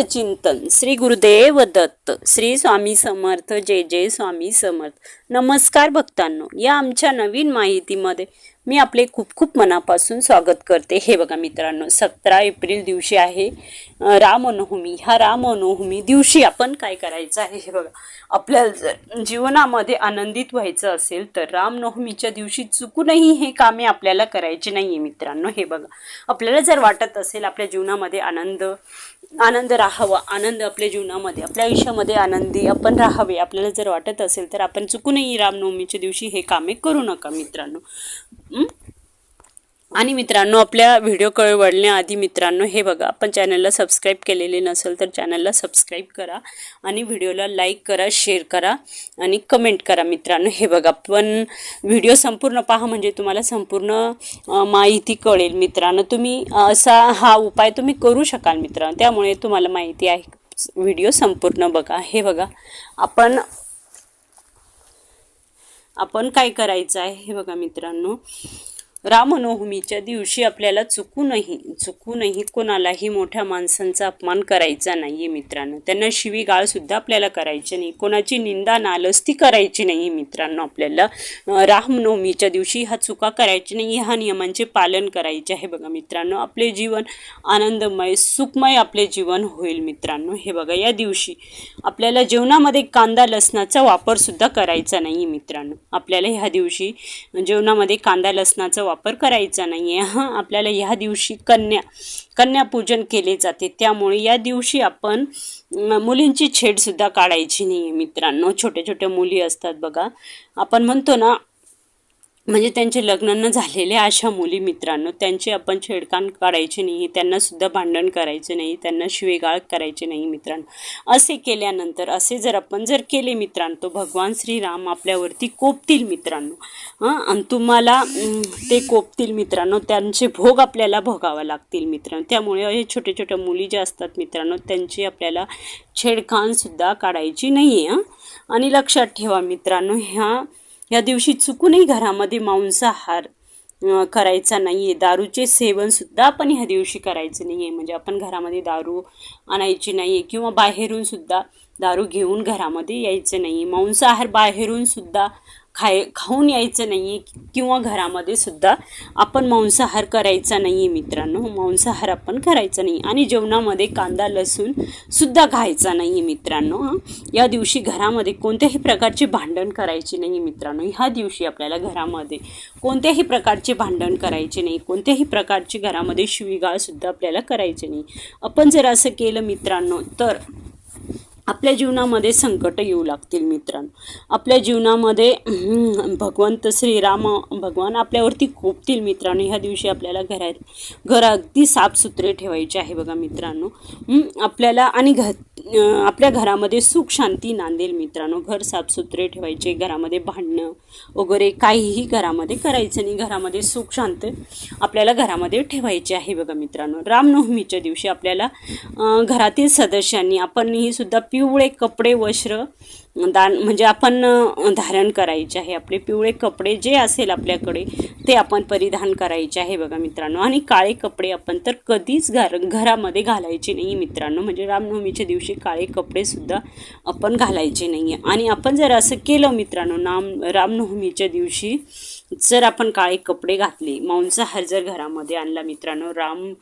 चिंतन. श्री गुरुदेव दत्त श्री स्वामी समर्थ जय जय स्वामी समर्थ. नमस्कार भक्तांनो या आमच्या नवीन माहितीमध्ये मी आपले खूप खूप मनापासून स्वागत करते. हे बघा मित्रांनो सतरा एप्रिल दिवशी आहे. रामनवमी. ह्या रामनवमी दिवशी आपण काय करायचं आहे हे बघा. आपल्याला जर जीवनामध्ये आनंदित व्हायचं असेल तर रामनवमीच्या दिवशी चुकूनही हे कामे आपल्याला करायचे नाही आहे मित्रांनो. हे बघा. आपल्याला जर वाटत असेल आपल्या जीवनामध्ये आनंद आनंद राहावा आनंद आपल्या जीवनामध्ये आपल्या आयुष्यामध्ये आनंदी आपण राहावे आपल्याला जर वाटत असेल तर आपण चुकूनही रामनवमीच्या दिवशी हे कामे करू नका मित्रांनो. आणि मित्रांनो आपल्या व्हिडिओ कळवळण्याआधी मित्रांनो हे बघा आपण चॅनलला सबस्क्राईब केलेले नसेल तर चॅनलला सबस्क्राईब करा आणि व्हिडिओला लाईक करा शेअर करा आणि कमेंट करा मित्रांनो. हे बघा पण व्हिडिओ संपूर्ण पहा म्हणजे तुम्हाला संपूर्ण माहिती कळेल मित्रांनो. तुम्ही असा हा उपाय तुम्ही करू शकाल मित्रांनो. त्यामुळे तुम्हाला माहिती आहे व्हिडिओ संपूर्ण बघा. हे बघा आपण आपण काय करायचं आहे हे बघा मित्रांनो. रामनवमीच्या दिवशी आपल्याला चुकूनही चुकूनही कोणालाही मोठ्या माणसांचा अपमान करायचा नाही आहे मित्रांनो. त्यांना शिवीगाळसुद्धा आपल्याला करायची नाही. कोणाची निंदा नालस्ती करायची नाही मित्रांनो आपल्याला. रामनवमीच्या दिवशी हा चुका करायची नाही ह्या नियमांचे पालन करायचे आहे बघा मित्रांनो. आपले जीवन आनंदमय सुखमय आपले जीवन होईल मित्रांनो. हे बघा या दिवशी आपल्याला जेवणामध्ये कांदा लसणाचा वापरसुद्धा करायचा नाही मित्रांनो. आपल्याला ह्या दिवशी जेवणामध्ये कांदा लसणाचा वापर करायचा नाही आहे हां आपल्याला ह्या दिवशी कन्या कन्यापूजन केले जाते. त्यामुळे या दिवशी आपण मुलींची छेडसुद्धा काढायची नाही आहे मित्रांनो. छोट्या छोट्या मुली असतात बघा. आपण म्हणतो ना म्हणजे त्यांचे लग्न न झालेले अशा मुली मित्रांनो त्यांची आपण छेडखान काढायचे नाही त्यांनासुद्धा भांडण करायचे नाही त्यांना शिवेगाळ करायचे नाही मित्रांनो. असे केल्यानंतर असे जर आपण जर केले मित्रांनो तो भगवान श्रीराम आपल्यावरती कोपतील मित्रांनो. हां? आणि तुम्हाला ते कोपतील मित्रांनो त्यांचे भोग आपल्याला भोगावा लागतील मित्रांनो. त्यामुळे हे छोट्या छोट्या मुली ज्या असतात मित्रांनो त्यांची आपल्याला छेडखानसुद्धा काढायची नाही आहे आणि लक्षात ठेवा मित्रांनो ह्या या दिवशी चुकूनही घरामध्ये मांसाहार करायचा नाही आहे दारूचे सेवनसुद्धा आपण ह्या दिवशी करायचं नाही आहे म्हणजे आपण घरामध्ये दारू आणायची नाही आहे किंवा बाहेरूनसुद्धा दारू घेऊन घरामध्ये यायचं नाही आहे मांसाहार बाहेरूनसुद्धा खाय खाऊन यायचं नाही आहे किंवा घरामध्ये सुद्धा आपण मांसाहार करायचा नाही आहे मित्रांनो. मांसाहार आपण करायचा नाही आणि जेवणामध्ये कांदा लसूण सुद्धा खायचा नाही आहे मित्रांनो या दिवशी घरामध्ये कोणत्याही प्रकारचे भांडण करायचे नाही मित्रांनो. ह्या दिवशी आपल्याला घरामध्ये कोणत्याही प्रकारचे भांडण करायचे नाही. कोणत्याही प्रकारचे घरामध्ये शिवीगाळसुद्धा आपल्याला करायचे नाही. आपण जर असं केलं मित्रांनो तर आपल्या जीवनामध्ये संकट येऊ लागतील मित्रांनो. आपल्या जीवनामध्ये भगवंत श्रीराम भगवान आपल्यावरती कोपतील मित्रांनो. ह्या दिवशी आपल्याला घरात घर अगदी साफसुथरे ठेवायचे आहे बघा मित्रांनो. आपल्याला आणि घ आपल्या घरामध्ये सुख शांती नांदेल मित्रांनो. घर साफसुथरे ठेवायचे घरामध्ये भांडणं वगैरे काहीही घरामध्ये करायचं नाही. घरामध्ये सुख शांत आपल्याला घरामध्ये ठेवायचे आहे बघा मित्रांनो. रामनवमीच्या दिवशी आपल्याला घरातील सदस्यांनी आपण ही सुद्धा पिवळे कपडे वस्त्र दान म्हणजे आपण धारण करायचे आहे. आपले पिवळे कपडे जे असेल आपल्याकडे ते आपण परिधान करायचे आहे बघा मित्रांनो. आणि काळे कपडे आपण तर कधीच घर घरामध्ये घालायचे नाही मित्रांनो. म्हणजे रामनवमीच्या दिवशी काळे कपडेसुद्धा आपण घालायचे नाही आणि आपण जर असं केलं मित्रांनो नाम रामनवमीच्या दिवशी जर आपण काळे कपडे घातले मांसाहार जर घरामध्ये आणला मित्रांनो राम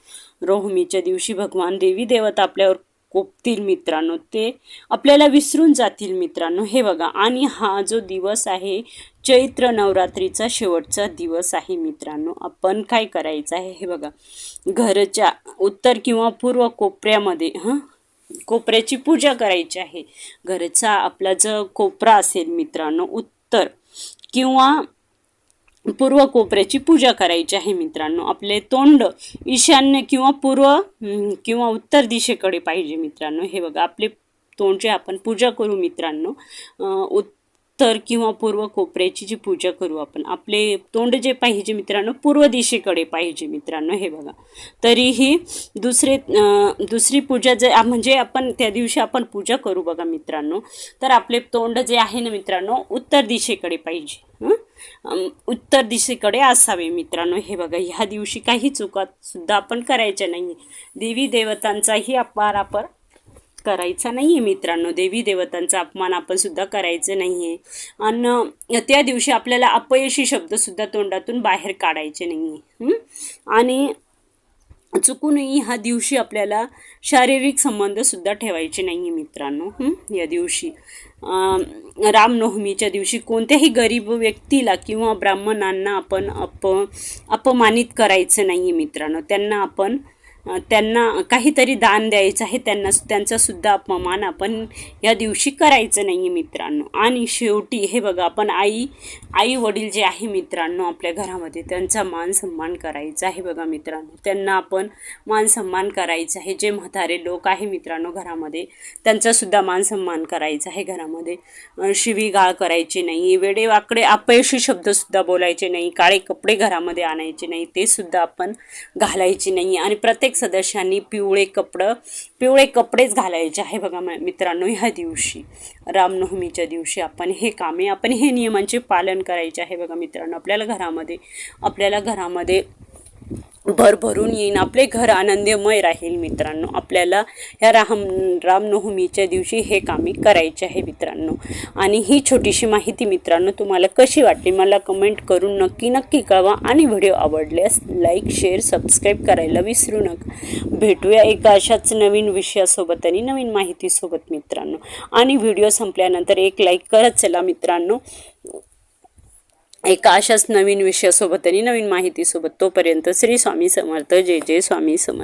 नवमीच्या दिवशी भगवान देवी देवता आपल्यावर कोपतील मित्रांनो ते आपल्याला विसरून जातील मित्रांनो. हे बघा आणि हा जो दिवस आहे चैत्र नवरात्रीचा शेवटचा दिवस आहे मित्रांनो. आपण काय करायचं आहे? हे बघा घरच्या उत्तर किंवा पूर्व कोपऱ्यामध्ये हां? कोपऱ्याची पूजा करायची आहे. घरचा आपला जो कोपरा असेल मित्रांनो उत्तर किंवा पूर्व कोपऱ्याची पूजा करायची आहे मित्रांनो. आपले तोंड ईशान्य किंवा पूर्व किंवा उत्तर दिशेकडे पाहिजे मित्रांनो. हे बघा आपले तोंडचे आपण पूजा करू मित्रांनो उत्तर किंवा पूर्व कोपऱ्याची जी पूजा करू आपण आपले तोंड जे पाहिजे मित्रांनो पूर्व दिशेकडे पाहिजे मित्रांनो. हे बघा. तरीही दुसरे दुसरी पूजा जे म्हणजे आपण त्या दिवशी आपण पूजा करू बघा मित्रांनो. तर आपले तोंड जे आहे ना मित्रांनो उत्तर दिशेकडे पाहिजे. हं? उत्तर दिशेकडे असावे मित्रांनो. हे बघा ह्या दिवशी काही चुकासुद्धा आपण करायच्या नाही देवी देवतांचाही अपमान आपण करायचा नाही आहे मित्रांनो. देवी देवतांचा अपमान आपण सुद्धा करायचं नाही आहे आणि त्या दिवशी आपल्याला अपयशी शब्दसुद्धा तोंडातून बाहेर काढायचे नाही आहे आणि चुकूनही ह्या दिवशी आपल्याला शारीरिक संबंधसुद्धा ठेवायचे नाही आहे मित्रांनो या दिवशी. रामनवमीच्या दिवशी कोणत्याही गरीब व्यक्तीला किंवा ब्राह्मणांना आपण अप अपमानित करायचं नाही आहे मित्रांनो. त्यांना आपण त्यांना काहीतरी दान द्यायचं आहे त्यांना त्यांचासुद्धा अपमान आपण या दिवशी करायचं नाही आहे मित्रांनो. आणि शेवटी हे बघा आपण आई आई वडील जे आहे मित्रांनो आपल्या घरामध्ये त्यांचा मान सन्मान करायचा आहे बघा मित्रांनो. त्यांना आपण मान सन्मान करायचा आहे. जे म्हातारे लोक आहे मित्रांनो घरामध्ये त्यांचासुद्धा मान सन्मान करायचा आहे घरामध्ये. शिवीगाळ करायची नाही वेडेवाकडे अपयशी शब्दसुद्धा बोलायचे नाही काळे कपडे घरामध्ये आणायचे नाही ते सुद्धा आपण घालायचे नाही. आणि प्रत्येक सदस्यांनी पिवळे कपडं पिवळे कपडेच घालायचे आहे बघा मित्रांनो ह्या दिवशी. रामनवमीच्या दिवशी आपण हे कामे आपण हे नियमांचे पालन करायचे आहे बघा मित्रांनो आपल्याला घरामध्ये आपल्याला घरामध्ये भरभरून येईन. आपले घर आनंदमय राहील मित्रांनो. आपल्याला या राम रामनवमीच्या दिवशी हे कामे करायचे आहे मित्रांनो. आणि ही छोटीशी माहिती मित्रांनो तुम्हाला कशी वाटली मला कमेंट करून नक्की नक्की कळवा. आणि व्हिडिओ आवडल्यास लाईक शेअर सबस्क्राईब करायला विसरू नका. भेटूया एका अशाच नवीन विषयासोबत आणि नवीन माहितीसोबत मित्रांनो. आणि व्हिडिओ संपल्यानंतर एक लाईक करत चला मित्रांनो. एका अशाच नवीन विषयासोबत आणि नवीन माहितीसोबत तोपर्यंत श्री स्वामी समर्थ जय जय स्वामी समर्थ.